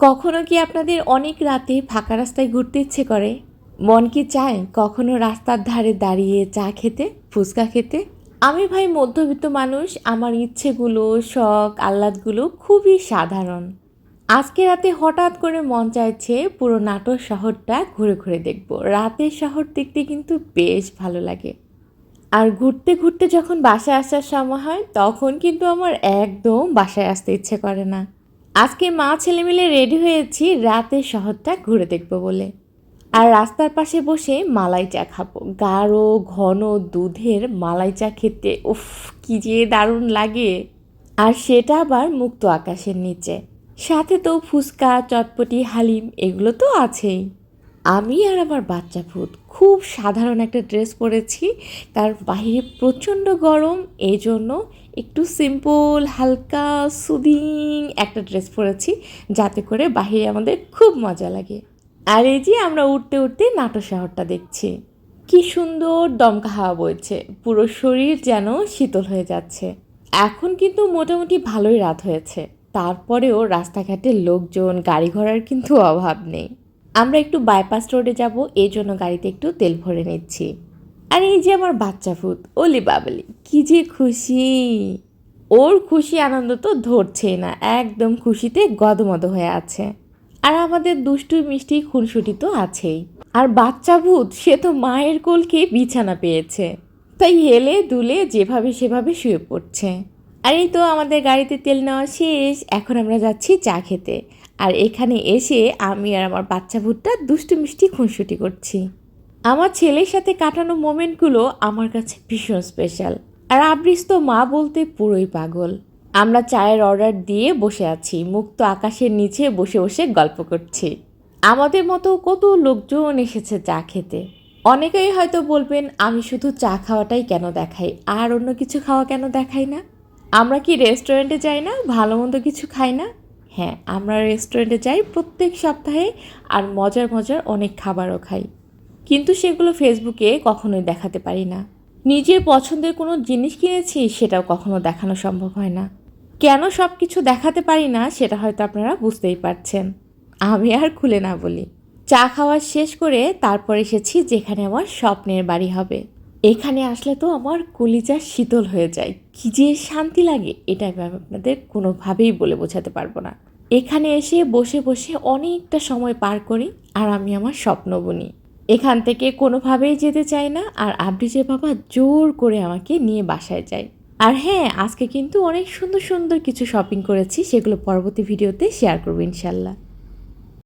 কখনো কি আপনাদের অনেক রাতে ফাঁকা রাস্তায় ঘুরতে ইচ্ছে করে? মন কি চায় কখনো রাস্তার ধারে দাঁড়িয়ে চা খেতে, ফুচকা খেতে? আমি ভাই মধ্যবিত্ত মানুষ, আমার ইচ্ছেগুলো, শখ, আহ্লাদগুলো খুবই সাধারণ। আজকে রাতে হঠাৎ করে মন চাইছে পুরো নাটোর শহরটা ঘুরে ঘুরে দেখব। রাতের শহর দেখতে কিন্তু বেশ ভালো লাগে। আর ঘুরতে ঘুরতে যখন বাসায় আসার সময় হয়, তখন কিন্তু আমার একদম বাসায় আসতে ইচ্ছে করে না। আজকে মা ছেলে মিলে রেডি হয়েছি রাতে শহরটা ঘুরে দেখব বলে। আর রাস্তার পাশে বসে মালাই চা খাব। গাঢ়, ঘন দুধের মালাই চা খেতে উফ, কি যে দারুণ লাগে। আর সেটা আবার মুক্ত আকাশের নিচে। সাথে তো ফুচকা, চটপটি, হালিম, এগুলো তো আছেই। আমি আর আমার বাচ্চা ভূত খুব সাধারণ একটা ড্রেস পরেছি। কারণ বাহিরে প্রচণ্ড গরম এই জন্য একটু সিম্পল হালকা সুদিং একটা ড্রেস পরেছি, যাতে করে বাহিরে আমাদের খুব মজা লাগে। আর এই যে আমরা উঠতে উঠতে নাটো শহরটা দেখছি, কি সুন্দর দমকা হাওয়া বইছে, পুরো শরীর যেন শীতল হয়ে যাচ্ছে। এখন কিন্তু মোটামুটি ভালোই রাত হয়েছে, তারপরেও রাস্তাঘাটে লোকজন গাড়ি ঘোড়ার কিন্তু অভাব নেই। আমরা একটু বাইপাস রোডে যাব, এই জন্য গাড়িতে একটু তেল ভরে নিচ্ছি। আর এই যে আমার বাচ্চা ভূত, ওলি বাবলি, কি যে খুশি। ওর খুশি আনন্দ তো ধরছেই না, একদম খুশিতে গদমদ হয়ে আছে। আর আমাদের দুষ্টু মিষ্টি খুনসুটি তো আছেই। আর বাচ্চা ভূত, সে তো মায়ের কোলকে বিছানা পেয়েছে। তাই হেলে দুলে যেভাবে সেভাবে শুয়ে পড়ছে। আর এই তো আমাদের গাড়িতে তেল নেওয়া শেষ। এখন আমরা যাচ্ছি চা খেতে। আর এখানে এসে আমি আর আমার বাচ্চা ভুট্টা দুষ্টু মিষ্টি খুনসুটি করছি। আমার ছেলের সাথে কাটানো মোমেন্টগুলো আমার কাছে ভীষণ স্পেশাল আর আবৃস তো মা বলতে পুরোই পাগল। আমরা চায়ের অর্ডার দিয়ে বসে আছি। মুক্ত আকাশের নিচে বসে বসে গল্প করছি। আমাদের মতো কত লোকজন এসেছে চা খেতে। অনেকেই হয়তো বলবেন, আমি শুধু চা খাওয়াটাই কেন দেখাই? আর অন্য কিছু খাওয়া কেন দেখাই না? আমরা কি রেস্টুরেন্টে যাই না? ভালো মন্দ কিছু খাই না? হ্যাঁ আমরা রেস্টুরেন্টে যাই প্রত্যেক সপ্তাহে আর মজার মজার অনেক খাবারও খাই। কিন্তু সেগুলো ফেসবুকে কখনোই দেখাতে পারি না। নিজের পছন্দের কোনো জিনিস কিনেছি সেটাও কখনো দেখানো সম্ভব হয় না। কেন সব কিছু দেখাতে পারি না সেটা হয়তো আপনারা বুঝতেই পারছেন। আমি আর খুলে না বলি। চা খাওয়া শেষ করে তারপর এসেছি যেখানে আমার স্বপ্নের বাড়ি হবে। এখানে আসলে তো আমার কলিজা শীতল হয়ে যায়। কি যে শান্তি লাগে, এটা আমি আপনাদের কোনোভাবেই বলে বোঝাতে পারব না। এখানে এসে বসে বসে অনেকটা সময় পার করি আর আমি আমার স্বপ্ন বুনি। এখান থেকে কোনোভাবেই যেতে চাই না আর আবৃজের বাবা জোর করে আমাকে নিয়ে বাসায় যায়। আর হ্যাঁ আজকে কিন্তু অনেক সুন্দর সুন্দর কিছু শপিং করেছি, সেগুলো পরবর্তী ভিডিওতে শেয়ার করব ইনশাল্লাহ।